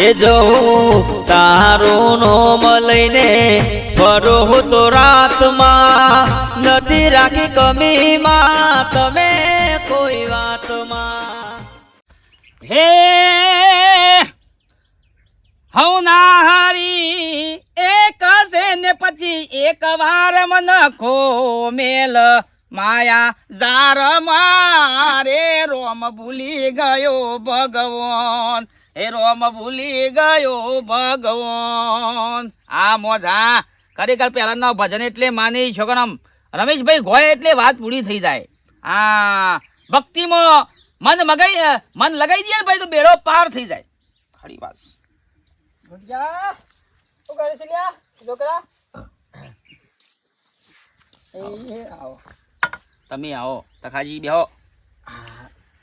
એ જવું તારું નોમ લઈને ફરો તો રાતમાં નથી રાખી કમીમાં તમે કોઈ વાતમાં. હે હું ના હારી એક છે ને પછી એક વાર મન ખો મેલ માયા ઝાર મારે રોમ ભૂલી ગયો ભગવાન. હે રોમ ભૂલી ગયો ભગવાન. આ મોજા ખરેખર પહેલાના ભજન એટલે માની છોકરામ રમેશભાઈ ગોય એટલે વાત પૂરી થઈ જાય. આ ભક્તિમાં મન મગાઈ મન લગાઈ દે ને ભાઈ તો બેડો પાર થઈ જાય. ખરી વાત. તમે આવો તખાજી બેહો.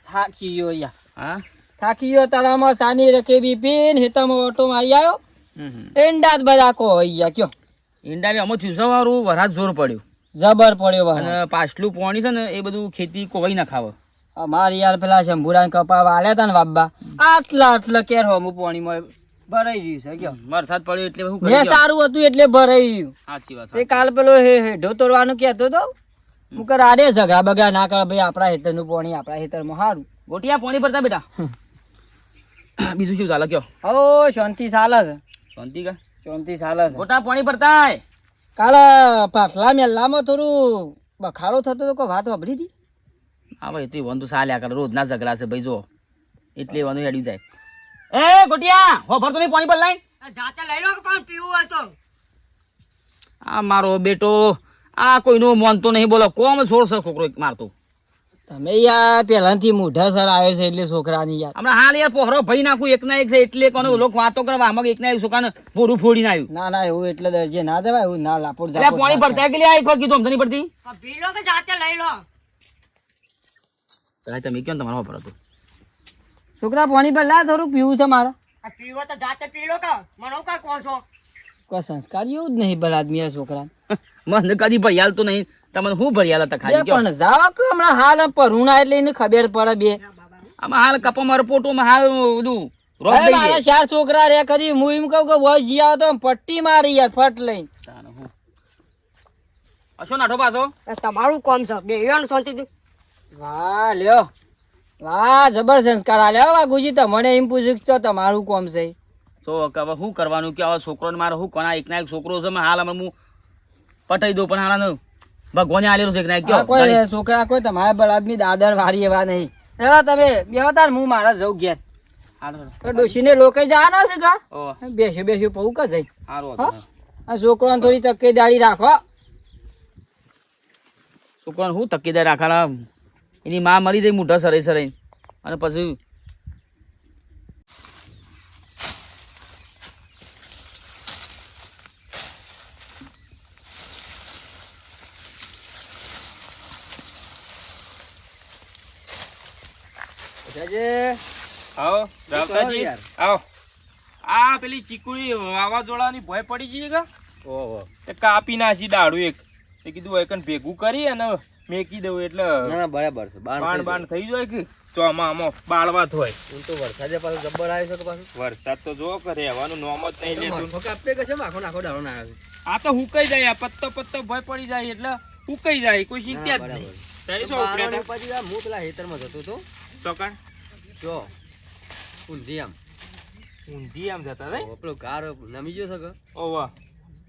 થાકી ગયો યા હા? થાકી ગયો તળાવમાં સાની રકેબી પીન હેતામાં ઓટો મારી આવ્યો હમ. જ બધા કો ગયા કયો. ઈંડાની અમો ચૂસવાળું વરાત જોર પડ્યું. જબર પડ્યો અને પાછલું પાણી છે ને એ બધું ખેતી કોવાઈ ના ખાવ. અમારે યાર પેલા શંભુરાન કપા વાલ્યા હતા ને બાબા. આટલા આટલા કેર હોમું પાણીમાં ભરાઈ ગયું છે કયો. વરસાદ પડ્યો એટલે હું ને સારું હતું એટલે ભરાઈ ગયું. સાચી વાત એ કાલ પેલો હે હે ઢોતરવાનું કહેતો તો. હું કર આડે ઝઘડા બગા ના કર ભાઈ આપણા હેતરનું પાણી આપણા હેતરમાં સારું ગોટિયા પોણી ભરતા બેટા. બીજું શું ચાલે કયો? હો શાંતિ ચાલે છે. શાંતિ કા? શાંતિ ચાલે છે. મોટા પાણી પડતા કાલે પાછલા મેલામાં થોડું બખારો થતો તો કોઈ વાત વાપરી હતી? હા ભાઈ તે વંધુ ચાલ્યા કરે. રોજના ઝઘડા છે ભાઈ જો. એટલે વંધુ હેડી જાય. એ ગોટિયા હો ભરતો નહીં પાણી પર લાઈ. જાતે લઈ લો પણ પીવું હોય તો? આ મારો બેટો આ કોઈનું માનતો નહીં બોલો. કોમ છોડ છે છોકરો એક મારતો. તમે યાર પહેલાથી મોઢા સર આવ્યો છે એટલે છોકરાની યાર. હમણાં હાલ યાર પોહરો ભાઈ નાખું એક ના એક છે એટલે કોને લોકો વાતો કરવા આમાં એક ના એક છોકરાને ફોડી ના આવ્યું. ના ના એવું એટલે દરજે ના દેવાય એવું ના લાપોડ જાય પાણી ભરતા કે લે એક વાર કીધું અમને પડતી લો કે જાતે લઈ લો. સાહેબ તમે કેમ તમારો વાપરો તો છોકરા પાણી પર લા થોડું પીવું છે મારે. પીવો તો જાતે પી લો કે મને કા કહો છો? કોઈ સંસ્કાર એવું જ નહીં ભલા આદમી આ છોકરા મને કદી ભરિયાલ તો નહીં. તમને શું ભરિયાલ હતા ખાલી પણ જાવા કે હમણાં હાલ પરુણા એટલે એને ખબર પડે બે. આમાં હાલ કપા મારો પોટોમાં હાલ બધું રોગ મારા ચાર છોકરા રે કદી હું એમ કહું કે વોય જી તો પટ્ટી મારી યાર ફટ લઈને. હું. અશો નાઠો પાછો. તમારું કોમ છે. બે એવાનું શાંતિથી વાહ લ્યો. વાહ જબર સંસ્કાર વા હો તો મને એમ પૂછ્યું કે તમારું કોમ છે? તો કે હવે શું કરવાનું? કે હવે છોકરોને મારે શું કોના એક ના એક છોકરો છે? હાલ અમે હું પટાઈ દઉં પણ હાલ ભગવાને આલેલું છે કે ના કોઈ છોકરા કોઈ તમારા બળ આદમી દાદર વારી એવા નહીં. એવા તમે બેહો તાર હું મારા જઉં ઘેર. ડોશીને લોકો જવાનો છે કા? ઓ, બેસ્યું બેસ્યું પવું કા જઈ. આ છોકરાને થોડી તકેદારી રાખો. છોકરાને હું તકેદારી રાખવાના? એની માં મરી જાય મોઢા સરાઈ સરાઈ અને પછી આવો રાવતાજી, આવો. આ પેલી ચીકુડી વાવાઝોડાની ભય પડી ગઈ કે? તે કાપી નાખી દાડું એક. તે કીધું એકન ભેગું કરી અને મેકી દઉં એટલે બરાબર છે. બાણ બાણ થઈ જાય. કે? ચોમામાં બાળવા થોય હું તો વરસાદે પાછો જબ્બર આવ્યો છે પાછો. વરસાદ તો જો કરે રહેવાનું નોમ જ નહીં લેતું. કાપે કે છે? આખો નાખો દાડો ના આવે. આ તો હુકાઈ જાય આ પત્તો પત્તો ભય પડી જાય એટલે હુકાઈ જાય કોઈ શીખ્યા જ નહીં. તારી શું? પછી હું પેલા હેતરમાં જતો તો ચોકણ. જો ઊંધી આમ. ઊંધી આમ જતા રે આપણો કાર નમી ગયો છે કે? ઓવા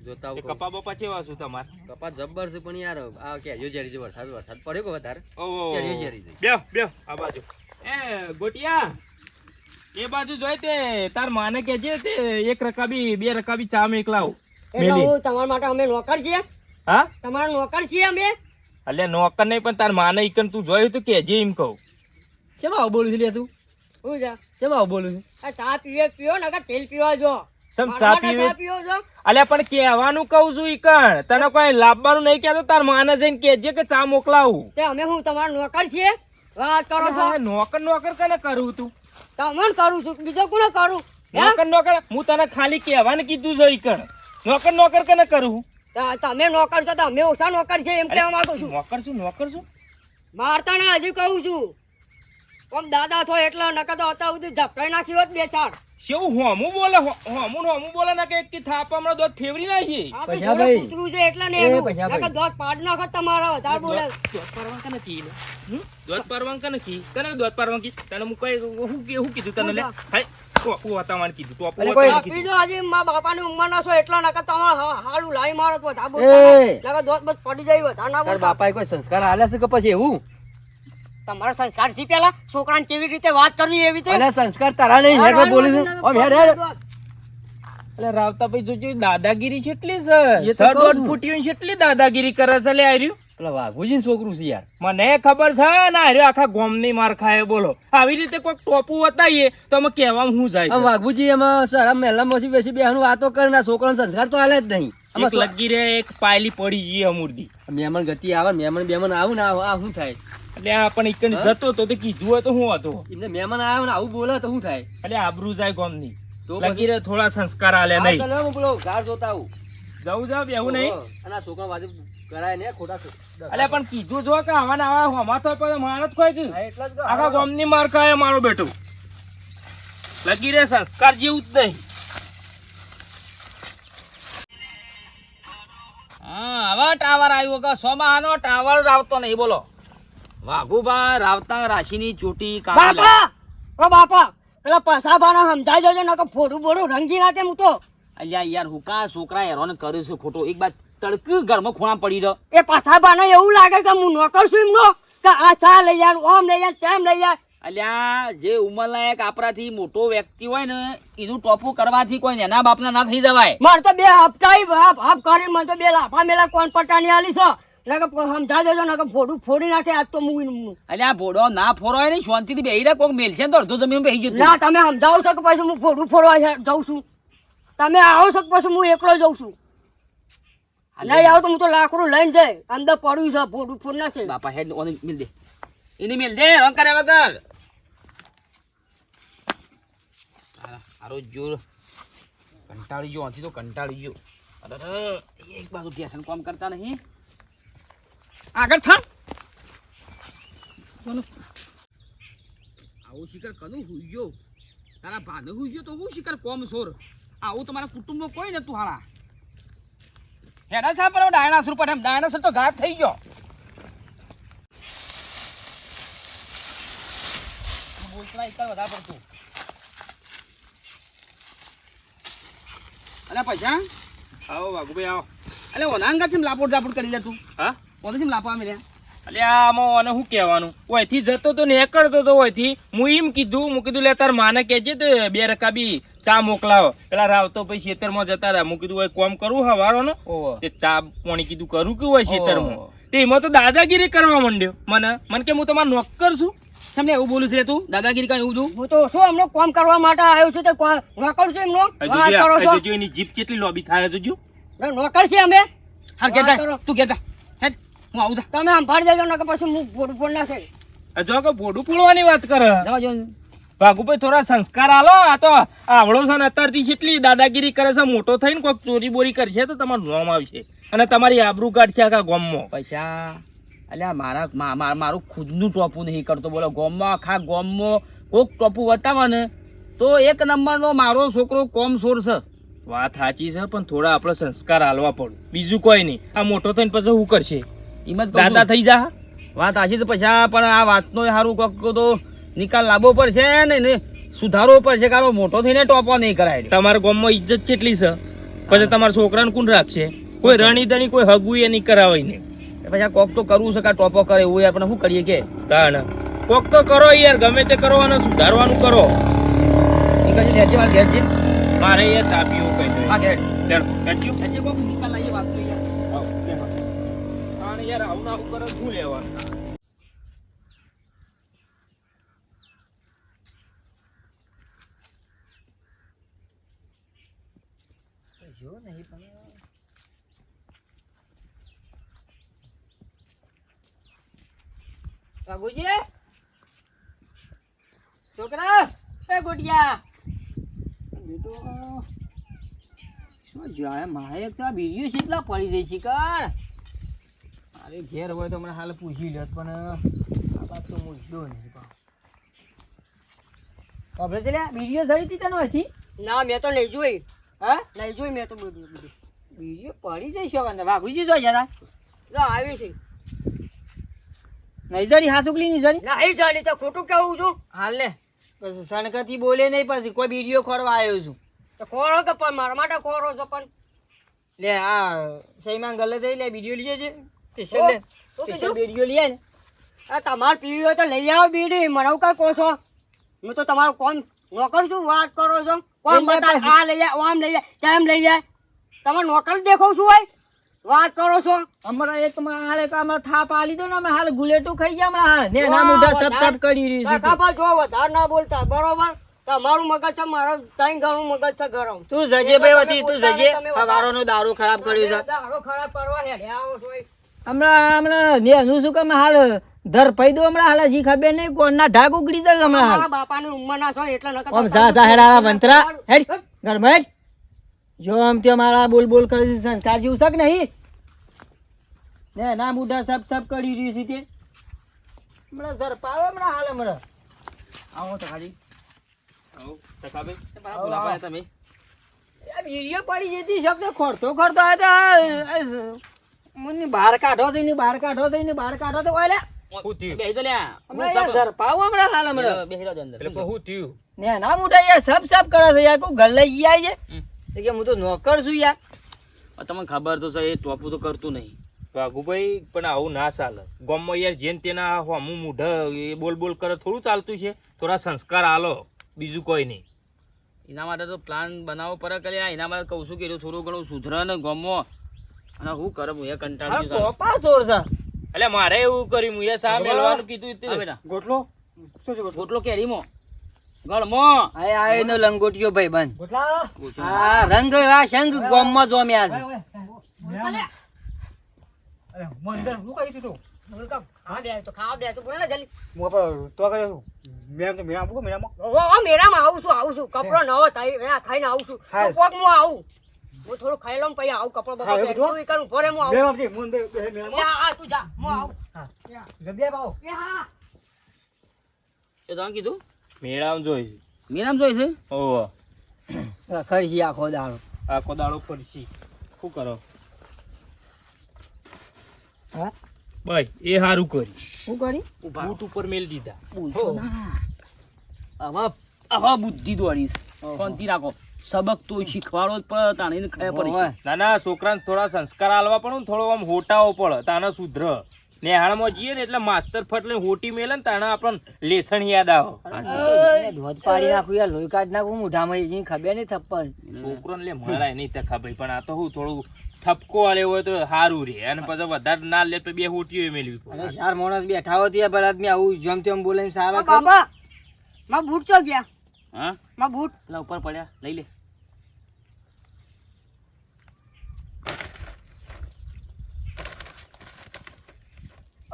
જોતા કપા બપા કેવા છું તમાર? કપા જબ્બર છે પણ યાર આ કે જેરી જબર વરસાદ વરસાદ પડ્યો કે વધારે? ઓવો કે જેરી. બે બેહ આ બાજુ. એ ગોટિયા એ બાજુ જોઈ તે તાર માને કેજે તે એક રકાબી બે રકાબી ચા મેકલાવ. એટલે. હું તમારા માટે અમે નોકર છીએ. હા? તમારા નોકર છીએ અમે? એટલે નોકર નહીં પણ તાર માને ઈકન તું જોયું તો કેજે એમ કહું. કેમ આવું બોલું છે લે તું? શું છે કેમ આવું બોલું છું? આ ચા પીવે પીવો ને કે તેલ પીવા જો. સમ ચા પીવે? ચા પીવો છો અલ્યા પણ કહેવાનું કહું છું ઈકણ. તને કોઈ લાભવાનું નહીં કહેતો તાર માને જઈને કેજે કે ચા મોકલાવું. તે અમે હું તમારો નોકર છીએ વાત કરો છો. નોકર નોકર કને કરું તું? તમને કરું છું બીજો કોને કરું? નોકર નોકર હું તને ખાલી કહેવાનું કીધું છે ઈકણ. નોકર નોકર કને કરું? તમે નોકર છો તો અમે ઓછા નોકર છે એમ કહેવા માંગુ છું. નોકર છું નોકર છું? મારતા ને હજુ કહું છું. આમ દાદા થો એટલા નકર તો અત્યાર સુધી ધપકાઈ નાખ્યો જ બે ચાર શેવું હોમું બોલે હોમું હોમું બોલે ને કે એક હમણાં દોત ફેવરી નાખી પૈસા ભાઈ. કૂતરું છે એટલે ને એનું. દોત પાડ નાખો તમારા વધારે બોલે દોત પરવાન કને કી લે? હમ? દોત પરવાન કને કી? કને દોત પરવાન કી? તને હું કઈ હું કે- હું કીધું તને લે હાય, ટોપું વાતાવરણ કીધું ટોપું અરે વાતાવરણ કોઈ- કીધું. આજે મા બાપાની ઉંમરના છો એટલા નકર તમારે હાલું લાઈ મારો તો વધારે દોત બસ પડી જાય વધારે ના તાર બાપાએ કોઈ સંસ્કાર આલ્યા છે કે પછી એવું તમારા સંસ્કાર શી પેલા? છોકરાને કેવી રીતે વાત કરવી એવી રીતે? અને સંસ્કાર તારા નહીં હેડ બોલી દે. ઓમ હેડ હેડ. એટલે રાવતાભાઈ જોજો દાદાગીરી કેટલી છે. સર દોઢ. ફૂટીયું કેટલી દાદાગીરી કરે છે લે આર્યું. પેલા વાઘુજીનું છોકરું છે યાર. મને ખબર છે ને આર્યો આખા ગોમની માર ખાય બોલો. આવી રીતે કોઈક ટોપું બતાવીએ તો અમે કહેવામાં શું જાય વાઘુજી એમાં સર આમ મહેલામાં બેસી બેસી બેહવાનું વાતો કરે ને છોકરાનો સંસ્કાર તો હાલે જ નહીં. એક લગી રે એક પાયલી પડી ગઈ અમૂર્દી મેમણ ગતિ આવે મેમણ બેમણ આવું ને આ શું થાય? એટલે આ પણ એક જતો તો તે કીધું હોય તો હું હતો. એમને મહેમાન આવ્યા ને આવું બોલે તો શું થાય? એટલે આબરૂ જાય ગોમની. તો લગી રે થોડા સંસ્કાર આલે નહીં. હું પેલો ઝાડ જોતા આવું. જવું જાવ એવું નહીં. અને આ છોકરા વાજે કરાય ને ખોટા એટલે પણ કીધું જો કે આવા આવા હોમા તો કોઈ માર જ જ તો. આખા ગોમની માર ખાય મારો બેટો. લગી રે સંસ્કાર જેવું જ નહીં. હા હવે ટાવર આવ્યો કે સોમાહાનો ટાવર જ આવતો નહીં બોલો. વાઘુબા રાવતા રાશિની ચોટી બાપા! ઓ બાપા! પેલા પસાભાના સમજાઈ જજો નકર ફોડું બોડું રંગી નાખે હું તો અલ્યા યાર હુકા છોકરા હેરાન કરે છે ખોટો? એક બાદ તડક ઘરમાં ખૂણા પડી રહ્યો. એ પસાભાને એવું લાગે કે હું નોકર છું એમનો? કે આ ચા લઈ યાર ઓમ લઈ યાર તેમ લઈ યાર અલ્યા જે ઉંમરલાયક આપણાથી મોટો વ્યક્તિ હોય ને એનું ટોપું કરવાથી કોઈ એના બાપના ના થઈ જવાય. મારે તો બે હપ્તા હાફ હાફ કરીને મને તો બે લાફા મેલા કોણ પટાની આલી છો. નકર સમજાઈ દેજો નકર ફોડું ફોડી નાખે આજ તો હું એનું. અલ્યા ભોડો ના ફોરવાય ને શાંતિથી બેહી રહે કોક મેલશે ને તો અડધો જમીન બેહી જતું. ના તમે સમજાવો છો કે પછી હું ફોડું ફોડવા છે- છું? તમે આવો છો કે પછી હું એકલો જઉં છું? નહીં આવો તો હું તો લાકડું લઈને જાય અંદર પડ્યું છે ફોડું ફોડ નાખે બાપા હેડ ઓને મિલ દે. એને મિલ દે રંગ વગર. હારો જોર. કંટાળી ગયો આથી તો કંટાળી ગયો. અરે અરે, એક બાજુ ધ્યાન કામ કરતા નહીં. આગળ થા. આવું શિખર કનું હુઈ ગયો તારા ભાને હુઈ ગયો તો હું શિકાર કોમ સોર? આવું તમારા કુટુંબમાં કોઈ નતું હાળા. હેડા સાહેબ પણ ડાયનાસોર પર એમ ડાયનાસોર તો ગાયબ થઈ ગયો. બોલતા એક વધારે પડતું. અલ્યા પૈસા આવો વાઘુભાઈ આવો. અલે ઓનાંગા છે લાપોટ લાપોટ કરી લે તું. હા? ઓને લાપવા મળ્યા એટલે આમાં આને શું કહેવાનું? ઓયથી જતો તો નીકળતો તો ઓયથી. હું એમ કીધું હું કીધું લે તાર માને કહેજે તો બે રકાબી ચા મોકલાવો. પેલા રાવતો પછી ખેતરમાં જતા રહ્યા. હું કીધું હોય કોમ કરું હવારોનો? તે ચા પાણી કીધું કરું કે હોય ખેતરમાં. તે એમાં તો દાદાગીરી કરવા માંડ્યો. મને મને કે હું તમારો નોકર છું. તમને એવું બોલું છે તું? દાદાગીરી કઈ એવું છું હું તો શું હમણાં કોમ કરવા માટે આવ્યો છું? તે નોકર છું એમનો? એની જીભ કેટલી લોબી થાય જોજો નોકર છે અમે. હા કેતા તું કેતા. હું આવું તમે સંભાળી દેજો કે પછી હું ભોડું ફોડ નાખે જો કે ભોડું પૂળવાની વાત કરે. ભાગુભાઈ થોડા સંસ્કાર આલો. આ તો આવડો છે ને અત્યારથી કેટલી દાદાગીરી કરે છે મોટો થઈને કોઈક ચોરી બોરી કરશે તો તમારું નામ આવશે. અને તમારી આબરૂ કાઢશે આખા ગોમમાં. પૈસા. અલ્યા મારા મારું ખુદનું ટોપું નહીં કરતો. બોલો ગોમમાં આખા ગોમમાં કોક ટોપું બતાવે ને તો એક નંબરનો મારો છોકરો કોમ સોર છે. વાત સાચી છે પણ થોડા આપણે સંસ્કાર હાલવા પડે. બીજું કોઈ નહીં. આ મોટો થઈને પછી શું કરશે? એમ દાદા થઈ જા. વાત આશી તો પૈસા પણ આ વાતનો સારું કોક તો નિકાલ લાવવો પડશે ને ને સુધારવો પડશે કારણ મોટો થઈને ટોપો નહીં કરાય. તમારા ગામમાં ઇજ્જત કેટલી છે? પછી તમારા છોકરાને કોણ રાખશે? કોઈ રણી દણી કોઈ હગું એ નહીં કરાવાય ને. પછી આ કોક તો કરવું છે કે ટોપો કરે એવું આપણે શું કરીએ કે? તાણ. કોક તો કરો યાર ગમે તે કરો અને સુધારવાનું કરો. મારે યાર તાપ્યું કહી દે હા ઘેર ચાલો કાઢ્યું લેજે કોક નિકાલ લાવીએ વાત તો યાર આવો, કેમ? તાણ યાર આવું ને આવું કરે તો શું લેવાનું બાબુજી? છોકરા? એ બેટો શું જાય મારે તો બીડીઓ કેટલા પડી જાય છે કર અરે ઘેર હોય તો મને હાલ પૂછી લે પણ આ વાત તો મૂકજો નહીં. ખબર છે બીડીઓ જડી હતી તને હજી? ના મેં તો નહીં જોઈ. હા? લઈ જોઈ મેં તો બધું પડી જઈશ હવે વાઘુજી જો જરા જો આવી છે. નહીં જરી હાસુકલી નહીં જરી નહીં જાણી તો ખોટું કેવું છું? હાલ લે. પછી સણકથી બોલે નહીં પછી કોઈ વીડિયો ખોરવા આવ્યો છું. તો ખોરો તો પણ મારા માટે ખોરો છો પણ. લે આ સહીમાં ગલત થઈ લે વીડિયો લઈએ છે સ્પેશિયલ ઓ, લે તો સ્પેશિયલ કીધું? વીડિયો લીધે ને. આ તમાર પીવી હોય તો લઈ આવો બીડી. મને કઈ કહો છો? હું તો તમારું કોમ નોકર છું વાત કરો છો. કોમ બતાવે. આ લઈ જાય આમ લઈ જાય તેમ લઈ જાય તમે નોકર દેખાવ છું હોય? વાત કરો છો. અમારા એક હાલે તો અમારે થાપ આલી દો ને અમે હાલ ગુલેટું ખાઈ ગયા હમણાં હાલ. ને ના મુઢા સબ સબ કરી રહી છે. કાકા જો વધારે ના બોલતા બરોબર? તમારું મગજ છે મારો ત્રણ ગણું મગજ છે ગરમ. તું જજે ભાઈ વતી તું જજે. તમે વધારે- દારૂ ખરાબ કર્યો છે. દારૂ ખરાબ કરવા હે આવો છો. હમણાં હમણાં નેનું શું કામ હાલ ધર પૈ દો હમણાં હાલ હજી ખબર નહીં કોણના ઢાક ઉગડી જાય હમણાં હાલ. બાપાની ઉંમર ના છો એટલે નકર ઓમ જા જા હેડા મંત્રા હેડ ઘરમાં હેડ. જો આમ તે મારા બોલ બોલ કરે છે સંસ્કાર જેવું શક નહીં? ને ના બુઢા સબ સબ કરી રહ્યું છે તે. હમણાં ધર પાવે હમણાં હાલ હમણાં. આવો તો હાજી આવો ટકાભાઈ બોલા પાયા તમે. યાર વીડિયો પડી જતી શબ્દ ખોરતો ખોરતો આ આ બહાર કાઢો તો એની બહાર કાઢો તો એની બહાર કાઢો તો ઓલે શું થયું? બેહી તો લ્યા હમણાં યાર ધર પાવો હમણાં હાલ હમણાં. બેહી રહ્યો અંદર. એટલે પણ થયું? ને ના મોટા યાર સબ સબ કરે છે યાર કોઈ ઘર લઈ જાય છે? કે હું તો નોકર છું યાર. તમને ખબર તો છે એ ટોપુ તો કરતું નહીં. વાઘુભાઈ પણ આવું ના ચાલે. ગામમાં યાર જેન તેના હું મૂઢ એ બોલ બોલ કરે થોડું ચાલતું છે. થોડા સંસ્કાર આલો બીજું કોઈ નહીં. એના માટે તો પ્લાન બનાવવો પડે કે એના માટે કહું છું કે થોડું ઘણું સુધરે ને ગમો અને હું કરમ હું એ કંટાળી ગયો. કોપા ચોર છે. એટલે મારે એવું કર્યું હું એ સા મેલવાનું કીધું હા બેટા. ગોટલો? ગોટલો? કેરીમો. ગળમો આ આ એનો લંગોટિયો ભાઈ બંધ આ રંગ આ શંખ ગોમમાં જોમ્યા છે. ખાવા દે તો ખાવા દે તો બોલ ને જલ્દી. તો ઓ, ઓ, મેળામાં આવું છું આવું છું. કપડો નવો થાય ખાઈને આવું છું. કોક હું આવું. હું થોડું ખાઈ લઉં પછી આવું કપડો બપડો પહેરું તું કર, ઊભો રહે, હું આવું. એ હા, હા, તું જા હું આવું. એ હા. એ તમે કીધું? મેળામ જોઈ મેળામ જોઈ છે? ઓહો. ખરી આખો દાડો. આખો દાડો ફરશી. શું કરો? હા? ભાઈ એ સારું કરી શું કરી બૂટ ઉપર મેલ દીધા. આવા હવે બુદ્ધિ દોડીશ શાંતિ રાખો. સબક તો શીખવાડો જ પડે તાણીને ખાય પડે ના ના છોકરાને થોડા સંસ્કાર આલવા પડે ને થોડો આમ હોટાવો પડે તાને સુધર. નેહાળમાં જઈએ ને એટલે માસ્તર ફટલે હોટી મેલે ને તાણે આપણને લેસણ યાદ આવે. ધોધ પાડી નાખું યાર લોહી કાઢ નાખું મોઢામાં એની ખબર નહીં થપ્પડ. છોકરોને લે મરાય નહીં તખા ભાઈ પણ આ તો હું થોડું ઠપકો આલે હોય તો સારું રે અને પછી વધારે ના લે તો બે હોટીઓ મેળવી પડે. ચાર માણસ બેઠા હોય તો યાર આદમી આવું જેમ તેમ બોલે સારા. બાબા માં બૂટ ચો ગયા? હા? માં બૂટ. લા ઉપર પડ્યા. લઈ લે.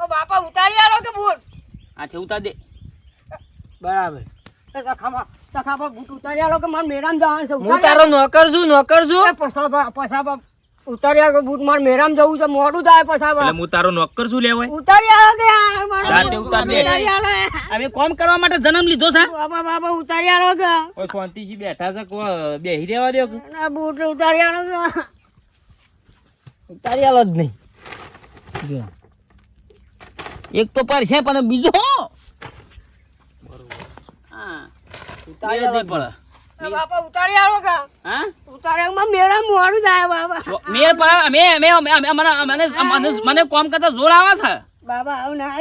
ઓ બાપા ઉતારી આલો કે બૂટ? આ છે ઉતાર દે. બરાબર. તખામાં તખા પર બૂટ ઉતારી આલો કે માર મેળામાં જવાનું છે? હું ઉતારી તારો નોકર છું નોકર. છું. પસાબા પસાબા ઉતારી બુટ બૂટ મારે મેળામાં જવું છે મોડું થાય પછી એટલે હું તારો નોકર શું લેવાય? ઉતારી આલો કે ઉતાર દે. હવે. કોમ કરવા માટે જન્મ લીધો છે? બાબા બાબા ઉતાર્યા આલો કે કોઈ શાંતિથી બેઠા છે બેહી રહેવા દે ના બૂટ ઉતારી આલો કે તારી આલો જ. નહીં એક તો પર છે પણ બીજો હા. ઉતારી નહીં પડે. બાપા ઉતારી આવો કા હા. મારે મોડું થાય બાબા મેર પર અમે અમે અમે મને મને મને મને કોમ કરતા જોર આવે છે બાબા આવું ના.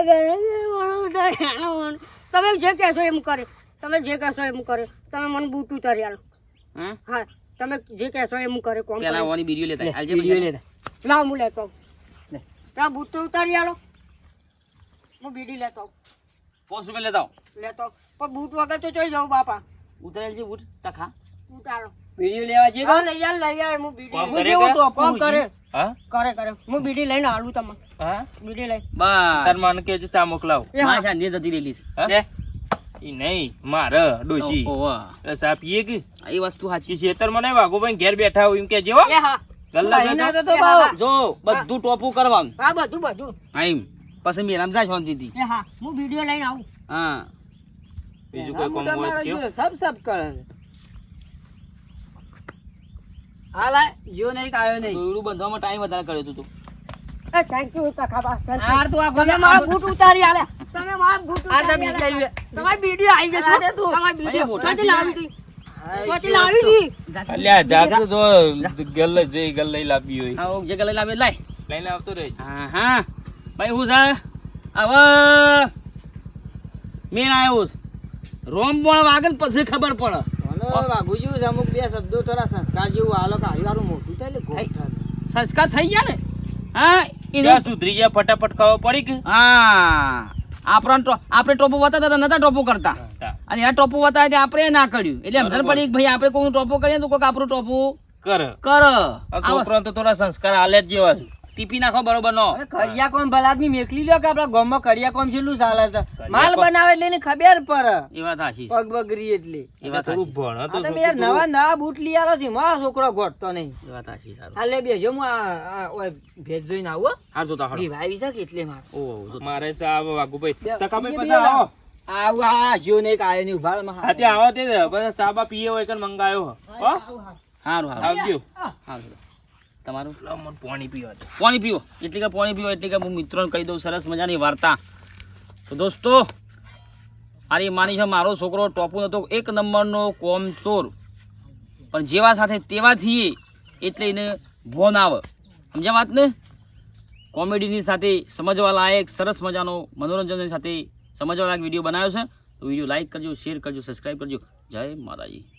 તમે જે કહેશો એમ કરે તમે જે કહેશો એમ કરે તમે મને બૂટ ઉતારી આલો હા હા તમે જે કહેશો એમ કરે કોમ પેલા ઓની બીડીઓ લેતા આલજે પૈસા. લેતા ના હું લેતો આવું. લે. ના બૂટ તો ઉતારી આલો હું બીડી લેતો આવું. પાંચ રૂપિયા લેતા લેતો પણ બૂટ વગર તો જોઈ જાઉં બાપા ઉતારેલ છે બૂટ? તખા. ઉતારો. વીડિયો લેવા જઈએ હા, લઈ આલ લઈ આલ હું બીડી હું જેવું? ટોપ કોમ કરે. હા? કરે કરે. હું બીડી લઈને આલું તમે હા? બીડી લઈ. બા તાર મને કે ચા મોકલાવમાં સાંજે જતી રહેલી છે. ઈ નહીં મારે ડોશી. ઓવા એ સા પીએ કે? એ વસ્તુ સાચી છે. તર મને વાગો ભાઈ ઘેર બેઠા હોય એમ કે જેવો. એ હા. ગલ્લા જતો. તો તો જો બધું ટોપું કરવાનું. હા બધું બધું. હા પછી મેરામ જાય શાંતિથી. એ હા હું વિડિયો લઈને આવું. હા. બીજું કોઈ કોમ હોય તો સબ સબ કરે છે. હા જો નહીં કાયો નહીં. દોરડું બંધવામાં ટાઈમ વધારે કર્યો તું એ થેન્ક યુ ચકાબા. Thank આર તું આ તમે મારા બૂટ ઉતારી આલે. તમે મારા બૂટ આ તમે. લઈ લે. તમારી વિડિયો આવી જશે. આ તું. તમારી વિડિયો મોટા ક્યાંથી લાવી દી ક્યાંથી લાવી હતી? અલ્યા જાતું તો ગલ્લે જઈ ગલ્લે લાવી હોય. હા જે લઈ લાવે લાય. લઈને આવતો રહે. હા હા. ભાઈ હું છે હવે મેં આવ્યો રોમ પણ વાગે ને પછી ખબર પડે. છે અમુક બે શબ્દો થોડા સંસ્કાર જેવું હાલો કે હારી મોટું થાય સંસ્કાર થઈ ગયા ને? હા એનું સુધરી ગયા ફટાફટ ખાવા પડી કે? હા આપણે ટો- આપણે ટોપો બતાતા હતા નતા ટોપો કરતા. અને આ ટોપો બતાવે તે આપણે ના કર્યું. એટલે સમજણ. પડી કે ભાઈ આપણે કોઈ ટોપો કરીએ તો કોઈક આપણું ટોપો કર. કર. આ છોકરાને તો થોડા સંસ્કાર આલે જ જેવા છે. ટીપી નાખો બરોબર નો. કરિયા કોમ ભલા આદમી મેકલી લ્યો કે આપડા ગામમાં કરિયા કોમ છેલ્લું ચાલે છે. માલ બનાવે એટલે એને ખબર પર એ વાત હાચી પગ બગરી એટલે. એ વાત થોડું હાચી ભણ તો તમે યાર નવા નવા બૂટ લઈ આલો છે. મારો છોકરો ગોઠતો નહીં. એ વાત હાચી સારું. હાલે બેજો હું આ- આ ઓય ભેજ જોઈને આવો હાર જોતા હાડો ભાઈ છે કે એટલે મારે. ઓહો મારે ચા આવે વાઘુભાઈ. બે- તકાભાઈ બે પછી આવો. આવું આ જ્યો નહીં કે આયો નહીં માં. હાતે આવો તે. બસ ચા બા પીએ હોય કે મંગાયો હો? હારું હારું. આવજો. હારું. તમારું? મને પાણી પીવા પાણી પીવો. એટલે કે પાણી પીવો એટલે કે હું મિત્રોને કહી દઉં સરસ મજાની વાર્તા. તો દોસ્તો મારી માની છે મારો છોકરો ટોપુ નહોતો એક નંબરનો કોમચોર પણ જેવા સાથે તેવા થઈએ એટલે એને ભોન આવે. સમજ્યા વાત ને કોમેડીની સાથે સમજવા લાયક સરસ મજાનો મનોરંજનની સાથે સમજવા લાયક વીડિયો બનાવ્યો છે. તો વીડિયો લાઇક કરજો શેર કરજો સબસ્ક્રાઈબ કરજો. જય માતાજી.